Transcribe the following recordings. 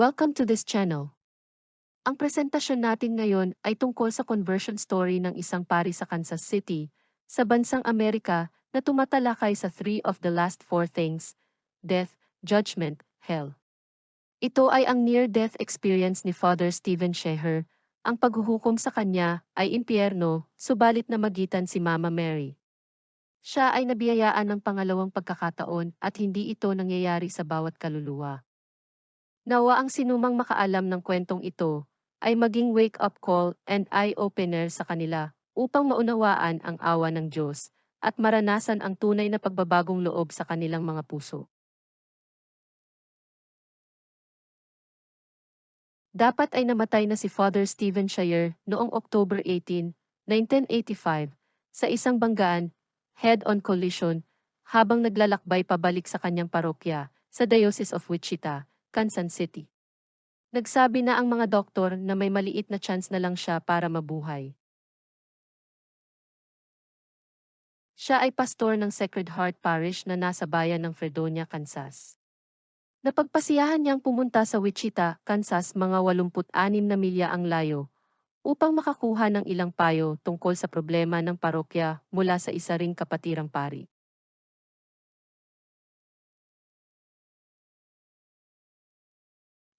Welcome to this channel. Ang presentasyon natin ngayon ay tungkol sa conversion story ng isang pari sa Kansas City, sa bansang Amerika na tumatalakay sa three of the last four things, death, judgment, hell. Ito ay ang near-death experience ni Father Stephen Sheher, ang paghuhukom sa kanya ay impyerno, subalit na magitan si Mama Mary. Siya ay nabiyayaan ng pangalawang pagkakataon at hindi ito nangyayari sa bawat kaluluwa. Nawa ang sinumang makaalam ng kwentong ito ay maging wake-up call and eye-opener sa kanila upang maunawaan ang awa ng Diyos at maranasan ang tunay na pagbabagong loob sa kanilang mga puso. Dapat ay namatay na si Father Stephen Shire noong October 18, 1985, sa isang banggaan, head-on collision, habang naglalakbay pabalik sa kanyang parokya sa Diocese of Wichita, Kansas City. Nagsabi na ang mga doktor na may maliit na chance na lang siya para mabuhay. Siya ay pastor ng Sacred Heart Parish na nasa bayan ng Fredonia, Kansas. Napagpasiyahan niyang pumunta sa Wichita, Kansas mga 86 na milya ang layo upang makakuha ng ilang payo tungkol sa problema ng parokya mula sa isa ring kapatirang pari.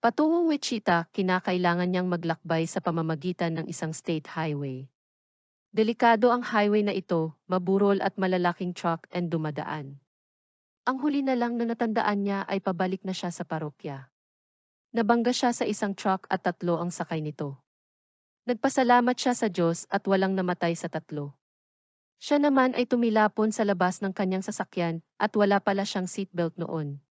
Patungong Wichita, kinakailangan niyang maglakbay sa pamamagitan ng isang state highway. Delikado ang highway na ito, maburol at malalaking truck and dumadaan. Ang huli na lang na natandaan niya ay pabalik na siya sa parokya. Nabangga siya sa isang truck at tatlo ang sakay nito. Nagpasalamat siya sa Diyos at walang namatay sa tatlo. Siya naman ay tumilapon sa labas ng kanyang sasakyan at wala pala siyang seatbelt noon.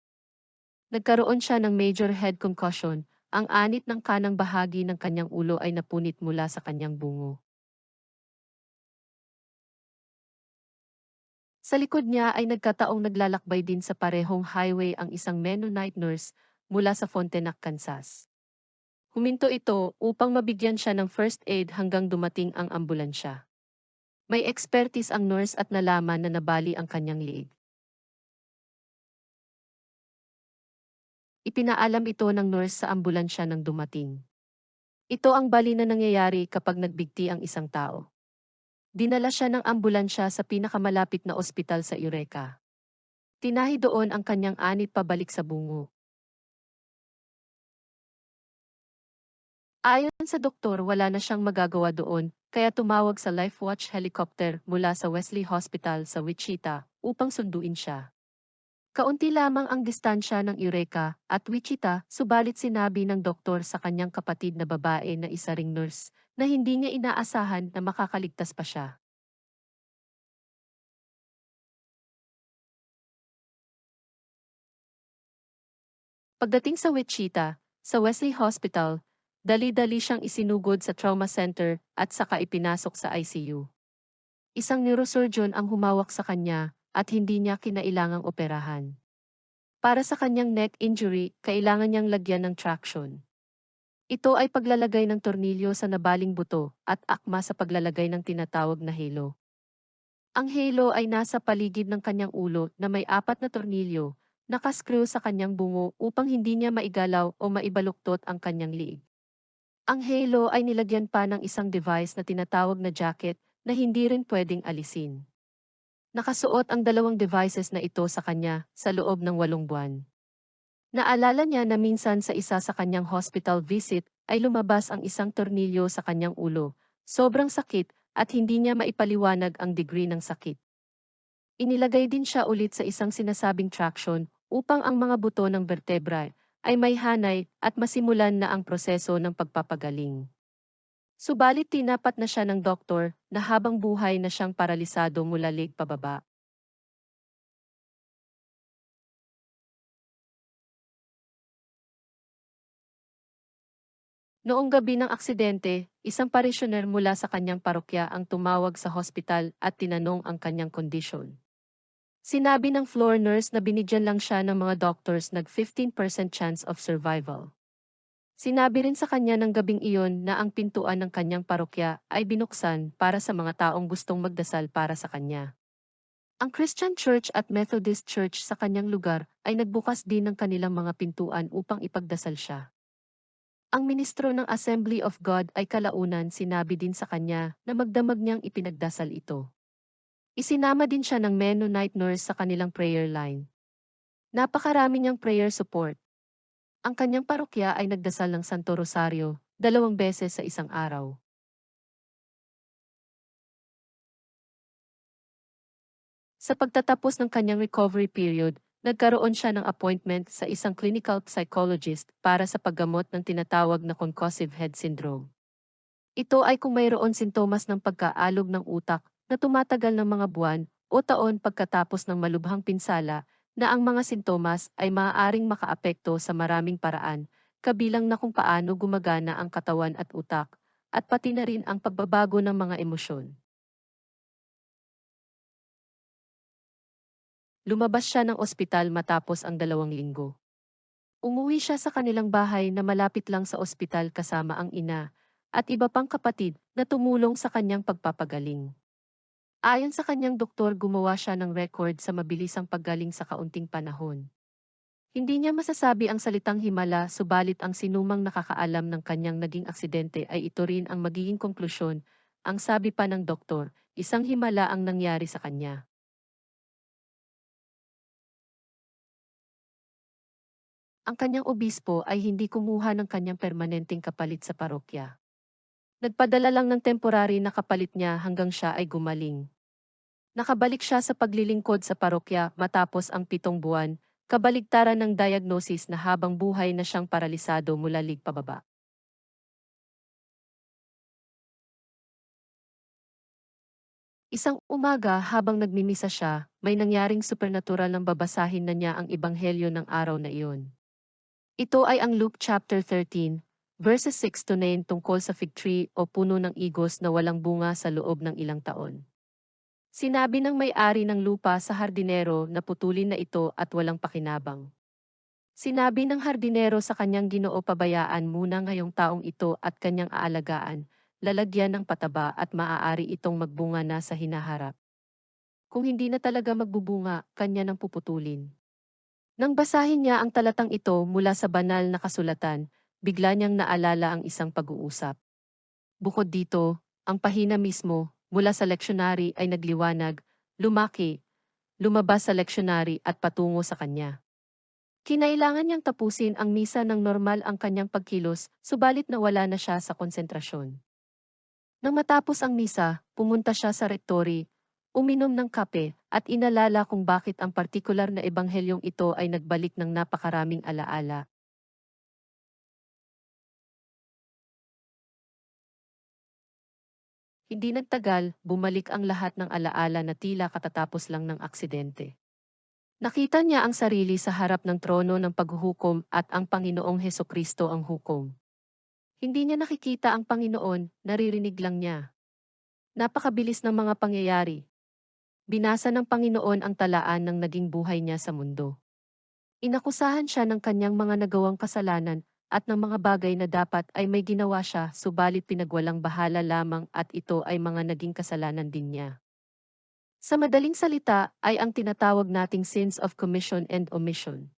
Nagkaroon siya ng major head concussion, ang anit ng kanang bahagi ng kanyang ulo ay napunit mula sa kanyang bungo. Sa likod niya ay nagkataong naglalakbay din sa parehong highway ang isang Mennonite nurse mula sa Frontenac, Kansas. Huminto ito upang mabigyan siya ng first aid hanggang dumating ang ambulansya. May expertise ang nurse at nalaman na nabali ang kanyang liig. Ipinaalam ito ng nurse sa ambulansya nang dumating. Ito ang bali na nangyayari kapag nagbigti ang isang tao. Dinala siya ng ambulansya sa pinakamalapit na ospital sa Eureka. Tinahi doon ang kanyang anit pabalik sa bungo. Ayon sa doktor wala na siyang magagawa doon, kaya tumawag sa LifeWatch helicopter mula sa Wesley Hospital sa Wichita upang sunduin siya. Kaunti lamang ang distansya ng Eureka at Wichita, subalit sinabi ng doktor sa kanyang kapatid na babae na isa ring nurse na hindi niya inaasahan na makakaligtas pa siya. Pagdating sa Wichita, sa Wesley Hospital, dali-dali siyang isinugod sa trauma center at saka ipinasok sa ICU. Isang neurosurgeon ang humawak sa kanya at hindi niya kinailangang operahan. Para sa kanyang neck injury, kailangan niyang lagyan ng traction. Ito ay paglalagay ng tornilyo sa nabaling buto at akma sa paglalagay ng tinatawag na halo. Ang halo ay nasa paligid ng kanyang ulo na may apat na tornilyo, nakascrew sa kanyang bungo upang hindi niya maigalaw o maibaluktot ang kanyang liig. Ang halo ay nilagyan pa ng isang device na tinatawag na jacket na hindi rin pwedeng alisin. Nakasuot ang dalawang devices na ito sa kanya sa loob ng walong buwan. Naalala niya na minsan sa isa sa kanyang hospital visit ay lumabas ang isang tornilyo sa kanyang ulo. Sobrang sakit at hindi niya maipaliwanag ang degree ng sakit. Inilagay din siya ulit sa isang sinasabing traction upang ang mga buto ng vertebra ay may hanay at masimulan na ang proseso ng pagpapagaling. Subalit tinapat na siya ng doktor na habang buhay na siyang paralisado mula leg pababa. Noong gabi ng aksidente, isang parisyoner mula sa kanyang parokya ang tumawag sa hospital at tinanong ang kanyang kondisyon. Sinabi ng floor nurse na binigyan lang siya ng mga doctors nag 15% chance of survival. Sinabi rin sa kanya ng gabing iyon na ang pintuan ng kanyang parokya ay binuksan para sa mga taong gustong magdasal para sa kanya. Ang Christian Church at Methodist Church sa kanyang lugar ay nagbukas din ng kanilang mga pintuan upang ipagdasal siya. Ang ministro ng Assembly of God ay kalaunan sinabi din sa kanya na magdamag niyang ipinagdasal ito. Isinama din siya ng Mennonite nurse sa kanilang prayer line. Napakarami niyang prayer support. Ang kanyang parokya ay nagdasal ng Santo Rosario, dalawang beses sa isang araw. Sa pagtatapos ng kanyang recovery period, nagkaroon siya ng appointment sa isang clinical psychologist para sa paggamot ng tinatawag na concussive head syndrome. Ito ay kung mayroon sintomas ng pagkaalog ng utak na tumatagal ng mga buwan o taon pagkatapos ng malubhang pinsala na ang mga sintomas ay maaaring makaapekto sa maraming paraan, kabilang na kung paano gumagana ang katawan at utak, at pati na rin ang pagbabago ng mga emosyon. Lumabas siya ng ospital matapos ang dalawang linggo. Umuwi siya sa kanilang bahay na malapit lang sa ospital kasama ang ina at iba pang kapatid na tumulong sa kanyang pagpapagaling. Ayon sa kanyang doktor gumawa siya ng record sa mabilisang paggaling sa kaunting panahon. Hindi niya masasabi ang salitang himala subalit ang sinumang nakakaalam ng kanyang naging aksidente ay ito rin ang magiging konklusyon, ang sabi pa ng doktor, isang himala ang nangyari sa kanya. Ang kanyang obispo ay hindi kumuha ng kanyang permanenteng kapalit sa parokya. Nagpadala lang ng temporary na kapalit niya hanggang siya ay gumaling. Nakabalik siya sa paglilingkod sa parokya matapos ang pitong buwan, kabaligtaran ng diagnosis na habang buhay na siyang paralisado mula lig pababa. Isang umaga habang nagmimisa siya, may nangyaring supernatural ng babasahin na niya ang ebanghelyo ng araw na iyon. Ito ay ang Luke chapter 13, verses 6 to 9 tungkol sa fig tree o puno ng igos na walang bunga sa loob ng ilang taon. Sinabi ng may-ari ng lupa sa hardinero na putulin na ito at walang pakinabang. Sinabi ng hardinero sa kanyang ginoo pabayaan muna ngayong taong ito at kanyang aalagaan, lalagyan ng pataba at maaari itong magbunga na sa hinaharap. Kung hindi na talaga magbubunga, kanya nang puputulin. Nang basahin niya ang talatang ito mula sa banal na kasulatan, bigla niyang naalala ang isang pag-uusap. Bukod dito, ang pahina mismo, mula sa leksyonary ay nagliwanag, lumaki, lumabas sa leksyonary at patungo sa kanya. Kinailangan niyang tapusin ang misa ng normal ang kanyang pagkilos, subalit nawala na siya sa konsentrasyon. Nang matapos ang misa, pumunta siya sa rektory, uminom ng kape, at inalala kung bakit ang partikular na ebanghelyong ito ay nagbalik ng napakaraming alaala. Hindi nagtagal, bumalik ang lahat ng alaala na tila katatapos lang ng aksidente. Nakita niya ang sarili sa harap ng trono ng paghuhukom at ang Panginoong Heso Kristo ang hukom. Hindi niya nakikita ang Panginoon, naririnig lang niya. Napakabilis ng mga pangyayari, Binasa ng Panginoon ang talaan ng naging buhay niya sa mundo. Inakusahan siya ng kanyang mga nagawang kasalanan at ng mga bagay na dapat ay may ginawa siya subalit pinagwalang bahala lamang at ito ay mga naging kasalanan din niya. Sa madaling salita ay ang tinatawag nating sins of commission and omission.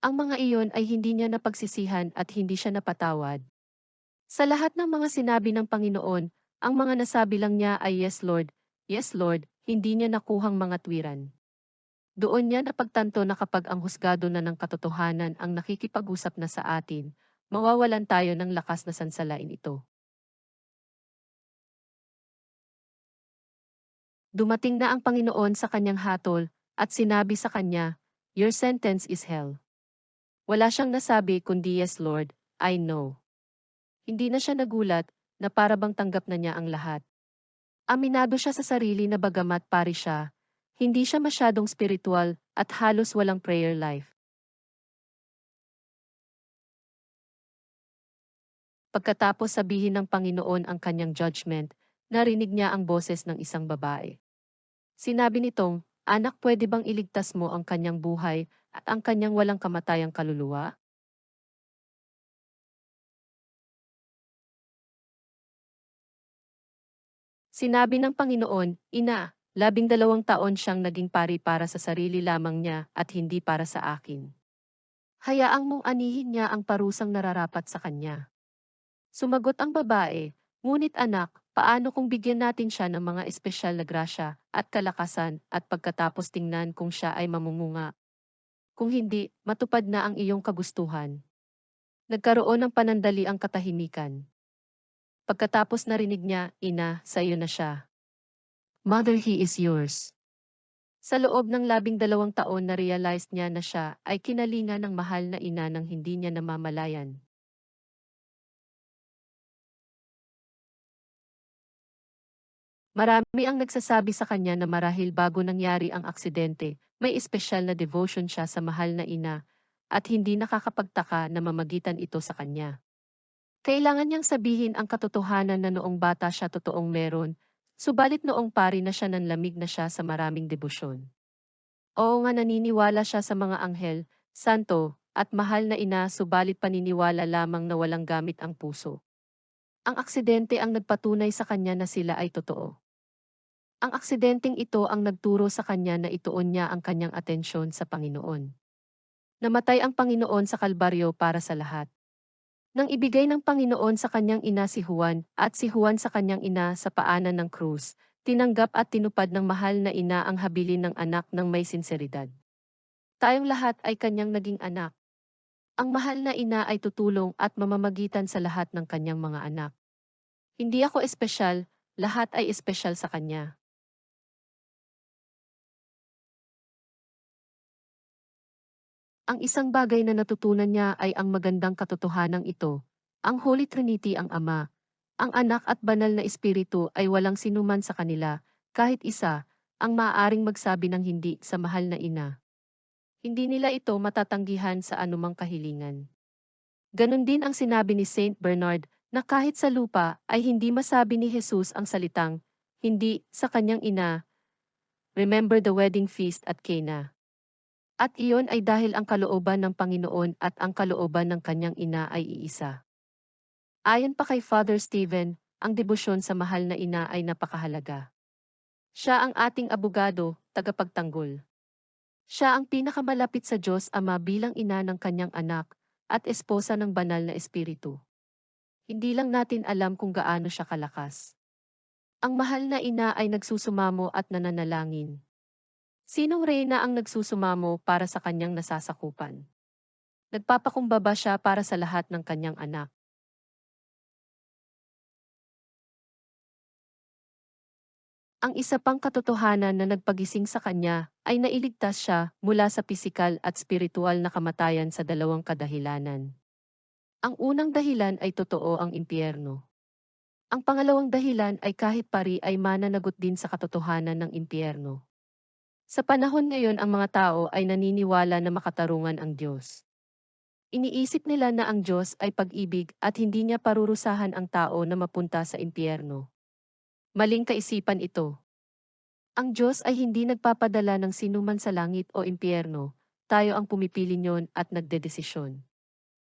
Ang mga iyon ay hindi niya napagsisihan at hindi siya napatawad. Sa lahat ng mga sinabi ng Panginoon, ang mga nasabi lang niya ay yes Lord, yes Lord, hindi niya nakuhang mga twiran. Doon niya napagtanto na kapag ang husgado na ng katotohanan ang nakikipag-usap na sa atin, mawawalan tayo ng lakas na sansalain ito. Dumating na ang Panginoon sa kanyang hatol at sinabi sa kanya, Your sentence is hell. Wala siyang nasabi kundi yes Lord, I know. Hindi na siya nagulat na parabang tanggap na niya ang lahat. Aminado siya sa sarili na bagamat pari siya, hindi siya masyadong spiritual at halos walang prayer life. Pagkatapos sabihin ng Panginoon ang kanyang judgment, narinig niya ang boses ng isang babae. Sinabi nitong, Anak pwede bang iligtas mo ang kanyang buhay at ang kanyang walang kamatayang kaluluwa? Sinabi ng Panginoon, Ina, labing dalawang taon siyang naging pari para sa sarili lamang niya at hindi para sa akin. Hayaang mong anihin niya ang parusang nararapat sa kanya. Sumagot ang babae, ngunit anak, paano kung bigyan natin siya ng mga espesyal na grasya at kalakasan at pagkatapos tingnan kung siya ay mamumunga? Kung hindi, matupad na ang iyong kagustuhan. Nagkaroon ng panandali ang katahimikan. Pagkatapos narinig niya, ina, sa iyo na siya. Mother, he is yours. Sa loob ng labing dalawang taon na realized niya na siya ay kinalinga ng mahal na ina nang hindi niya namamalayan. Marami ang nagsasabi sa kanya na marahil bago nangyari ang aksidente, may espesyal na devotion siya sa mahal na ina, at hindi nakakapagtaka na mamagitan ito sa kanya. Kailangan niyang sabihin ang katotohanan na noong bata siya totoong meron, subalit noong pari na siya nanlamig na siya sa maraming debosyon. Oo nga naniniwala siya sa mga anghel, santo, at mahal na ina subalit paniniwala lamang na walang gamit ang puso. Ang aksidente ang nagpatunay sa kanya na sila ay totoo. Ang aksidenteng ito ang nagturo sa kanya na ituon niya ang kanyang atensyon sa Panginoon. Namatay ang Panginoon sa Kalbaryo para sa lahat. Nang ibigay ng Panginoon sa kanyang ina si Juan at si Juan sa kanyang ina sa paanan ng krus, tinanggap at tinupad ng mahal na ina ang habilin ng anak ng may sinseridad. Tayong lahat ay kanyang naging anak. Ang mahal na ina ay tutulong at mamamagitan sa lahat ng kanyang mga anak. Hindi ako espesyal, lahat ay espesyal sa kanya. Ang isang bagay na natutunan niya ay ang magandang katotohanan ito. Ang Holy Trinity ang Ama, ang Anak at Banal na Espiritu ay walang sinuman sa kanila, kahit isa, ang maaaring magsabi ng hindi sa mahal na ina. Hindi nila ito matatanggihan sa anumang kahilingan. Ganon din ang sinabi ni Saint Bernard na kahit sa lupa ay hindi masabi ni Jesus ang salitang, hindi, sa kanyang ina. Remember the wedding feast at Cana. At iyon ay dahil ang kalooban ng Panginoon at ang kalooban ng kanyang ina ay iisa. Ayon pa kay Father Stephen, ang debosyon sa mahal na ina ay napakahalaga. Siya ang ating abogado, tagapagtanggol. Siya ang pinakamalapit sa Diyos Ama bilang ina ng kanyang anak at esposa ng banal na espiritu. Hindi lang natin alam kung gaano siya kalakas. Ang mahal na ina ay nagsusumamo at nananalangin. Sinong reyna ang nagsusumamo para sa kanyang nasasakupan? Nagpapakumbaba siya para sa lahat ng kanyang anak. Ang isa pang katotohanan na nagpagising sa kanya ay nailigtas siya mula sa pisikal at spiritual na kamatayan sa dalawang kadahilanan. Ang unang dahilan ay totoo ang impyerno. Ang pangalawang dahilan ay kahit pari ay mananagot din sa katotohanan ng impyerno. Sa panahon ngayon ang mga tao ay naniniwala na makatarungan ang Diyos. Iniisip nila na ang Diyos ay pag-ibig at hindi niya parurusahan ang tao na mapunta sa impyerno. Maling kaisipan ito. Ang Diyos ay hindi nagpapadala ng sinuman sa langit o impyerno, tayo ang pumipili niyon at nagdedesisyon.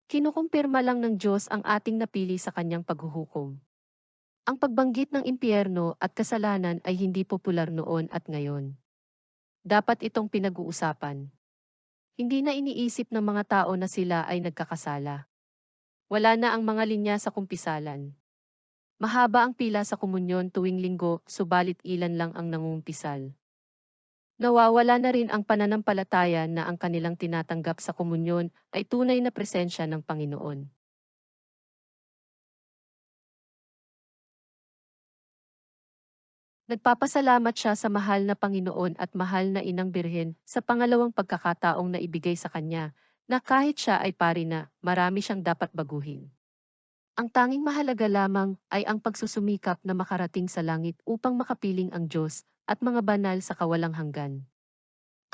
Kinukumpirma lang ng Diyos ang ating napili sa kanyang paghuhukom. Ang pagbanggit ng impyerno at kasalanan ay hindi popular noon at ngayon. Dapat itong pinag-uusapan. Hindi na iniisip ng mga tao na sila ay nagkakasala. Wala na ang mga linya sa kumpisalan. Mahaba ang pila sa komunyon tuwing linggo, subalit ilan lang ang nangumpisal. Nawawala na rin ang pananampalataya na ang kanilang tinatanggap sa komunyon ay tunay na presensya ng Panginoon. Nagpapasalamat siya sa mahal na Panginoon at mahal na Inang Birhen sa pangalawang pagkakataong na ibigay sa kanya, na kahit siya ay pari na, marami siyang dapat baguhin. Ang tanging mahalaga lamang ay ang pagsusumikap na makarating sa langit upang makapiling ang Diyos at mga banal sa kawalang hanggan.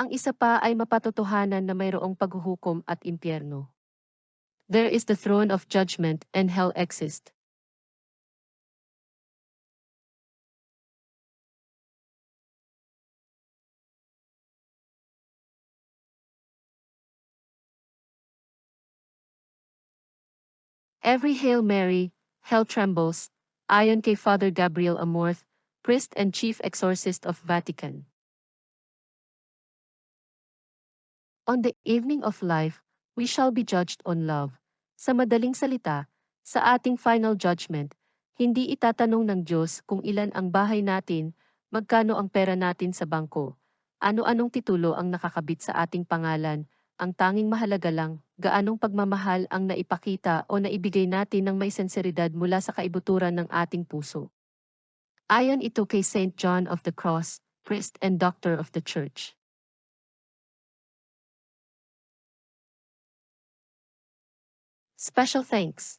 Ang isa pa ay mapatotohanan na mayroong paghuhukom at impyerno. There is the throne of judgment and hell exist. Every Hail Mary, hell trembles, ayon kay Father Gabriel Amorth, priest and chief exorcist of Vatican. On the evening of life, We shall be judged on love. Sa madaling salita, sa ating final judgment, hindi itatanong ng Diyos kung ilan ang bahay natin, magkano ang pera natin sa bangko, ano-anong titulo ang nakakabit sa ating pangalan, ang tanging mahalaga lang, gaanong pagmamahal ang naipakita o naibigay natin ng may senseridad mula sa kaibuturan ng ating puso. Ayon ito kay St. John of the Cross, priest and doctor of the Church. Special thanks.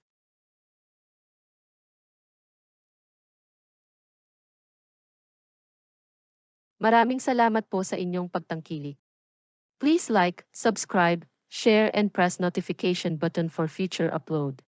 Maraming salamat po sa inyong pagtangkilik. Please like, subscribe, share and press notification button for future upload.